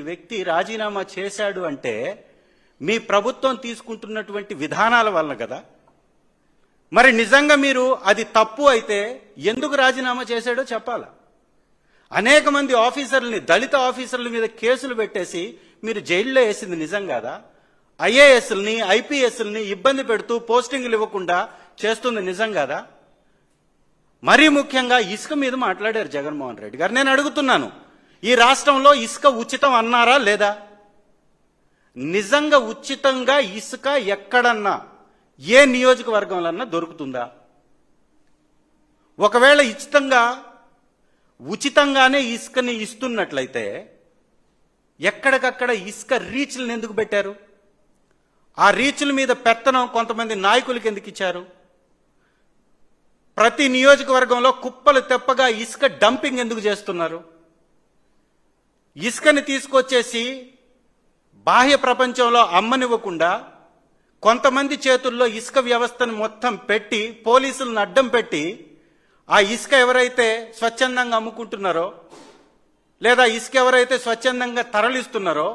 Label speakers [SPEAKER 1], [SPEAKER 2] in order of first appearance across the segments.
[SPEAKER 1] వ్యక్తి రాజీనామా చేశాడు అంటే మీ ప్రభుత్వం తీసుకుంటున్నటువంటి విధానాల వలన కదా. మరి నిజంగా మీరు అది తప్పు అయితే ఎందుకు రాజీనామా చేశాడో చెప్పాలా? అనేక మంది ఆఫీసర్లని దళిత ఆఫీసర్ల మీద కేసులు పెట్టేసి మీరు జైల్లో వేసింది నిజం కాదా? ఐఏఎస్ని ఐపీఎస్ని ఇబ్బంది పెడుతూ పోస్టింగ్లు ఇవ్వకుండా చేస్తుంది నిజం కాదా? మరీ ముఖ్యంగా ఇసుక మీద మాట్లాడారు జగన్మోహన్ రెడ్డి గారు. నేను అడుగుతున్నాను ఈ రాష్ట్రంలో ఇసుక ఉచితం అన్నారా లేదా? నిజంగా ఉచితంగా ఇసుక ఎక్కడన్నా ఏ నియోజకవర్గంలో దొరుకుతుందా? ఒకవేళ ఉచితంగా ఉచితంగానే ఇసుకని ఇస్తున్నట్లయితే ఎక్కడికక్కడ ఇసుక రీచ్లను ఎందుకు పెట్టారు? ఆ రీచ్ల మీద పెత్తనం కొంతమంది నాయకులకి ఎందుకు ఇచ్చారు? ప్రతి నియోజకవర్గంలో కుప్పలు తెప్పగా ఇసుక డంపింగ్ ఎందుకు చేస్తున్నారు? ఇసుకని తీసుకొచ్చేసి బాహ్య ప్రపంచంలో అమ్మనివ్వకుండా కొంతమంది చేతుల్లో ఇసుక వ్యవస్థను మొత్తం పెట్టి పోలీసులను అడ్డం పెట్టి ఆ ఇసుక ఎవరైతే స్వచ్ఛందంగా అమ్ముకుంటున్నారో లేదా ఇసుక ఎవరైతే స్వచ్ఛందంగా తరలిస్తున్నారో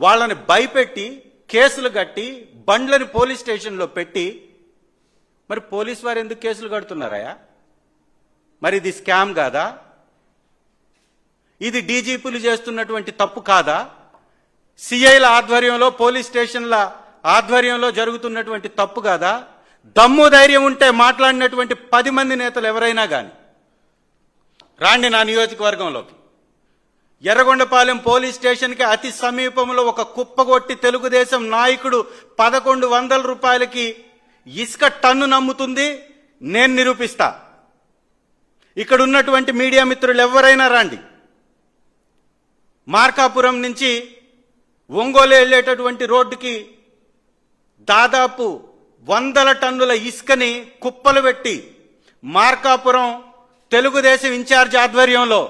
[SPEAKER 1] వాళ్ళని భయపెట్టి కేసులు కట్టి బండ్లని పోలీస్ స్టేషన్లో పెట్టి మరి పోలీస్ వారు ఎందుకు కేసులు కడుతున్నారయా మరి ఇది స్కామ్ కాదా? ఇది డీజీపీలు చేస్తున్నటువంటి తప్పు కాదా? సిఐల ఆధ్వర్యంలో పోలీస్ స్టేషన్ల ఆధ్వర్యంలో జరుగుతున్నటువంటి తప్పు కాదా? దమ్ము ధైర్యం ఉంటే మాట్లాడినటువంటి పది మంది నేతలు ఎవరైనా కానీ రాండి నా నియోజకవర్గంలోకి. ఎర్రగొండపాలెం పోలీస్ స్టేషన్కి అతి సమీపంలో ఒక కుప్పగొట్టి తెలుగుదేశం నాయకుడు పదకొండు వందల రూపాయలకి ఇసుక టన్ను నమ్ముతుంది నేను నిరూపిస్తా. ఇక్కడ ఉన్నటువంటి మీడియా మిత్రులు ఎవరైనా రండి. మార్కాపురం నుంచి ఒంగోలు వెళ్ళేటటువంటి రోడ్డుకి దాదాపు వందల టన్నుల ఇసుకని కుప్పలు పెట్టి మార్కాపురం తెలుగుదేశం ఇన్ఛార్జ్ ఆధ్వర్యంలో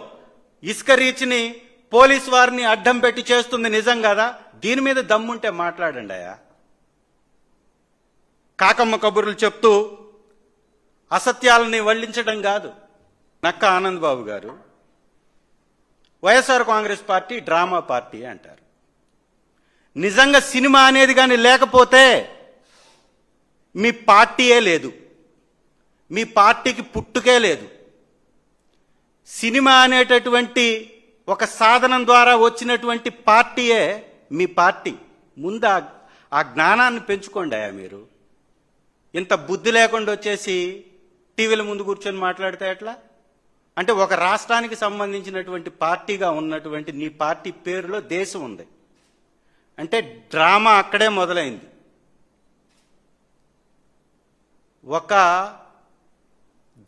[SPEAKER 1] ఇసుక రీచ్ని పోలీస్ వారిని అడ్డం పెట్టి చేస్తుంది నిజం కదా? దీని మీద దమ్ముంటే మాట్లాడండి అయ్యా. కాకమ్మ కబుర్లు చెప్తూ అసత్యాలని వల్లించడం కాదు. నక్క Anand Babu garu YSR Congress party drama party అంటారు. నిజంగా సినిమా అనేది కానీ లేకపోతే మీ పార్టీయే లేదు. మీ పార్టీకి పుట్టుకే లేదు. సినిమా అనేటటువంటి ఒక సాధనం ద్వారా వచ్చినటువంటి పార్టీయే మీ పార్టీ. ముందు ఆ- జ్ఞానాన్ని పెంచుకోండి మీరు. ఇంత బుద్ధి లేకుండా వచ్చేసి టీవీల ముందు కూర్చొని మాట్లాడితే ఎట్లా? అంటే ఒక రాష్ట్రానికి సంబంధించినటువంటి పార్టీగా ఉన్నటువంటి నీ పార్టీ పేరులో దేశం ఉంది. అంటే డ్రామా అక్కడే మొదలైంది. ఒక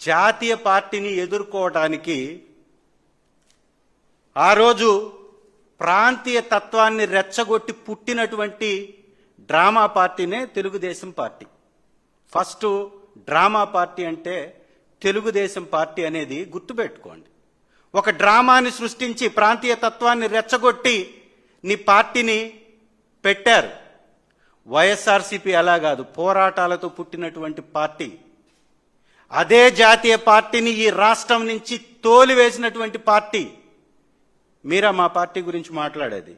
[SPEAKER 1] జాతీయ పార్టీని ఎదుర్కోవటానికి ఆ రోజు ప్రాంతీయ తత్వాన్ని రెచ్చగొట్టి పుట్టినటువంటి డ్రామా పార్టీనే Telugu Desam party. First drama party అంటే తెలుగుదేశం పార్టీ అనేది గుర్తుపెట్టుకోండి. ఒక డ్రామాని సృష్టించి ప్రాంతీయ తత్వాన్ని రెచ్చగొట్టి నీ పార్టీని పెట్టారు. వైఎస్ఆర్సీపీ అలా కాదు పోరాటాలతో పుట్టినటువంటి పార్టీ. అదే జాతీయ పార్టీని ఈ రాష్ట్రం నుంచి తోలివేసినటువంటి పార్టీ. మీరా మా పార్టీ గురించి మాట్లాడేది?